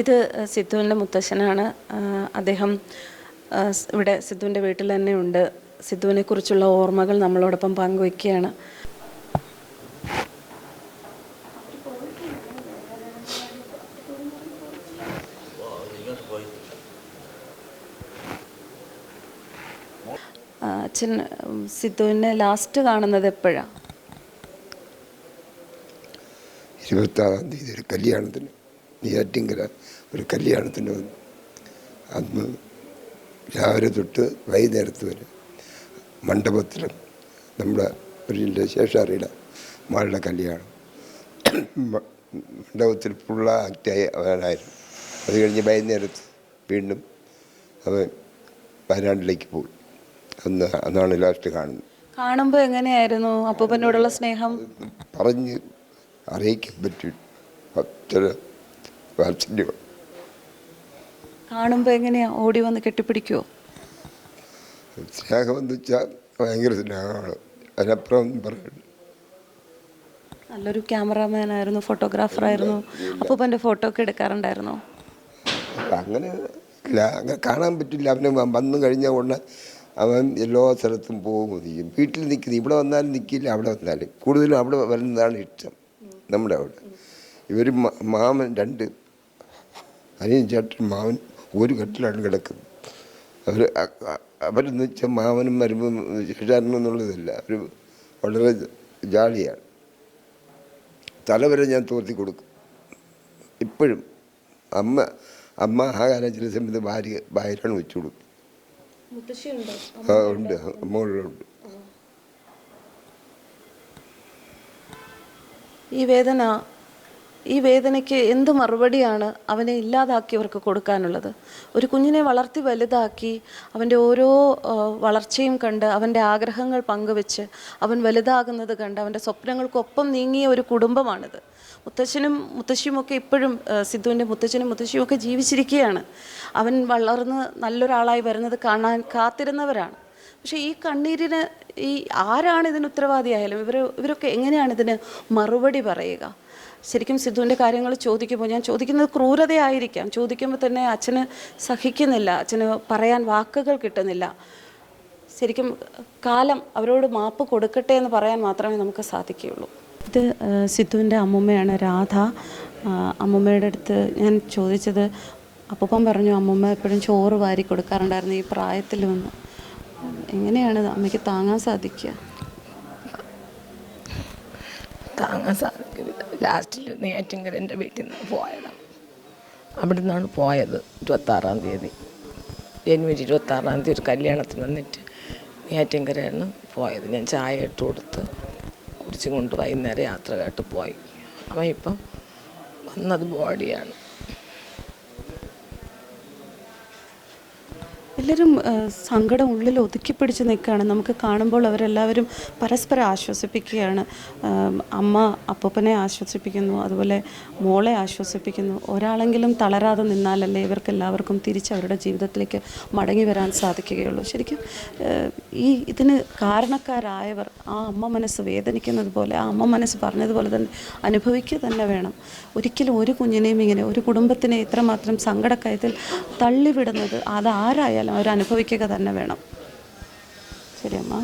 ഇത് സിദ്ധുവിന്റെ മുത്തശ്ശനാണ്. അദ്ദേഹം ഇവിടെ സിദ്ധുവിന്റെ വീട്ടിൽ തന്നെ ഉണ്ട്. സിദ്ധുവിനെ കുറിച്ചുള്ള ഓർമ്മകൾ നമ്മളോടൊപ്പം പങ്കുവയ്ക്കുകയാണ്. അച്ഛൻ സിദ്ധുവിനെ ലാസ്റ്റ് കാണുന്നത് എപ്പോഴാണ് ഇരുപത്താറാം തീയതി കല്യാണത്തിന്. നെയ്യാറ്റിങ്കര ഒരു കല്യാണത്തിന് വന്നു. അന്ന് രാവിലെ തൊട്ട് വൈകുന്നേരത്ത് വരെ മണ്ഡപത്തിലും നമ്മുടെ ഒരു ശേഷാറിയുടെ മകളുടെ കല്യാണം. മണ്ഡപത്തിൽ ഫുള്ള ആക്റ്റായി അവനായിരുന്നു. അത് കഴിഞ്ഞ് വൈകുന്നേരത്ത് വീണ്ടും അവൻ വയനാട്ടിലേക്ക് പോയി. അന്ന് അന്നാണ് ലാസ്റ്റ് കാണുന്നത്. കാണുമ്പോൾ എങ്ങനെയായിരുന്നു അപ്പൂപ്പനോടുള്ള സ്നേഹം? പറഞ്ഞ് അറിയിക്കാൻ പറ്റും. അത്ര വാത്സല്യം. കാണുമ്പോൾ എങ്ങനെയാ? ഓടി വന്ന് കെട്ടിപ്പിടിക്കുമോ സ്നേഹമെന്ന് വെച്ചാൽ ഭയങ്കര സ്നേഹമാണ്. അതിനപ്പുറം ഒന്നും നല്ലൊരു ക്യാമറാമാൻ ആയിരുന്നു ഫോട്ടോഗ്രാഫർ ആയിരുന്നു. അപ്പൂപ്പന്റെ ഫോട്ടോ ഒക്കെ എടുക്കാറുണ്ടായിരുന്നോ? അങ്ങനെ ഇല്ല അങ്ങനെ കാണാൻ പറ്റില്ല. അവന് വന്നു കഴിഞ്ഞ ഉടനെ അവൻ എല്ലാ സ്ഥലത്തും പോകും വീട്ടിൽ നിൽക്കുന്നത് ഇവിടെ വന്നാലും നിൽക്കില്ല അവിടെ വന്നാലും. കൂടുതലും അവിടെ വരുന്നതാണ് ഇഷ്ടം നമ്മുടെ അവിടെ. ഇവർ മാമൻ രണ്ട് അനിയൻ ചേട്ടൻ മാവൻ ഒരു കെട്ടിലാണ് കിടക്കുന്നത്. അവർ അവരെന്ന് വെച്ചാൽ മാവനും മരുമ്പും ചേട്ടാനും എന്നുള്ളതല്ല. അവർ വളരെ ജാളിയാണ്. തലവരെ ഞാൻ തോർത്തി കൊടുക്കും. ഇപ്പോഴും അമ്മ അമ്മ ആഹാരം ചില സമയത്ത് ഭാര്യ ഭാര്യയാണ് വെച്ചു കൊടുക്കും. ആ ഉണ്ട്. അമ്മയുണ്ട് ഈ വേദന ഈ വേദനയ്ക്ക് എന്ത് മറുപടിയാണ് അവനെ ഇല്ലാതാക്കിയവർക്ക് കൊടുക്കാനുള്ളത്? ഒരു കുഞ്ഞിനെ വളർത്തി വലുതാക്കി അവന്റെ ഓരോ വളർച്ചയും കണ്ട് അവന്റെ ആഗ്രഹങ്ങൾ പങ്കുവെച്ച് അവൻ വലുതാകുന്നത് കണ്ട് അവന്റെ സ്വപ്നങ്ങൾക്കൊപ്പം നീങ്ങിയ ഒരു കുടുംബമാണിത്. മുത്തശ്ശനും മുത്തശ്ശിയുമൊക്കെ ഇപ്പോഴും സിദ്ധുവിന്റെ മുത്തശ്ശനും മുത്തശ്ശിയുമൊക്കെ ജീവിച്ചിരിക്കുകയാണ്. അവൻ വളർന്ന് നല്ലൊരാളായി വരുന്നത് കാണാൻ കാത്തിരുന്നവരാണ്. പക്ഷേ ഈ കണ്ണീരിന് ഈ ആരാണ് ഇതിന് ഉത്തരവാദിയായാലും ഇവർ ഇവരൊക്കെ എങ്ങനെയാണ് ഇതിന് മറുപടി പറയുക? ശരിക്കും സിദ്ധുവിന്റെ കാര്യങ്ങൾ ചോദിക്കുമ്പോൾ ഞാൻ ചോദിക്കുന്നത് ക്രൂരതയായിരിക്കാം. ചോദിക്കുമ്പോൾ തന്നെ അച്ഛന് സഹിക്കുന്നില്ല. അച്ഛന് പറയാൻ വാക്കുകൾ കിട്ടുന്നില്ല. ശരിക്കും കാലം അവരോട് മാപ്പ് കൊടുക്കട്ടെ എന്ന് പറയാൻ മാത്രമേ നമുക്ക് സാധിക്കുകയുള്ളൂ. ഇത് സിദ്ധുവിന്റെ അമ്മുമ്മയാണ് രാധ. അമ്മൂമ്മയുടെ അടുത്ത് ഞാൻ ചോദിച്ചത് അപ്പൂപ്പൻ പറഞ്ഞു അമ്മുമ്മ എപ്പോഴും ചോറ് വാരി കൊടുക്കാറുണ്ടായിരുന്നു ഈ പ്രായത്തിൽ വന്ന്. എങ്ങനെയാണ് അമ്മയ്ക്ക് താങ്ങാൻ സാധിക്കുക? താങ്ങാൻ സാധിക്കില്ല ലാസ്റ്റിൽ നെയ്യാറ്റിങ്കര എന്റെ വീട്ടിൽ നിന്ന് പോയതാണ് അവിടെ നിന്നാണ് പോയത് ഇരുപത്താറാം തീയതി. ജനുവരി ഇരുപത്താറാം തീയതി ഒരു കല്യാണത്തിന് വന്നിട്ട് നെയ്യാറ്റിങ്കരയാണ് പോയത്. ഞാൻ ചായ ഇട്ട് കൊടുത്ത് കുടിച്ചും കൊണ്ട് വൈകുന്നേരം യാത്ര കേട്ട് പോയി. അവൻ ഇപ്പം വന്നത് ബോഡിയാണ്. എല്ലാവരും സങ്കടം ഉള്ളിൽ ഒതുക്കി പിടിച്ച് നിൽക്കുകയാണ്. നമുക്ക് കാണുമ്പോൾ അവരെല്ലാവരും പരസ്പരം ആശ്വസിപ്പിക്കുകയാണ്. അമ്മ അപ്പൂപ്പനെ ആശ്വസിപ്പിക്കുന്നു അതുപോലെ മോളെ ആശ്വസിപ്പിക്കുന്നു. ഒരാളെങ്കിലും തളരാതെ നിന്നാലല്ലേ ഇവർക്ക് എല്ലാവർക്കും തിരിച്ച് അവരുടെ ജീവിതത്തിലേക്ക് മടങ്ങി വരാൻ സാധിക്കുകയുള്ളൂ. ശരിക്കും ഈ ഇതിന് കാരണക്കാരായവർ ആ അമ്മ മനസ്സ് വേദനിക്കുന്നത് പോലെ ആ അമ്മ മനസ്സ് പറഞ്ഞതുപോലെ തന്നെ അനുഭവിക്കുക തന്നെ വേണം. ഒരിക്കലും ഒരു കുഞ്ഞിനെയും ഇങ്ങനെ ഒരു കുടുംബത്തിനെ ഇത്രമാത്രം സങ്കടക്കയത്തിൽ തള്ളിവിടുന്നത് അതാരായാലും അവർ അനുഭവിക്കുക തന്നെ വേണം. ശരി അമ്മ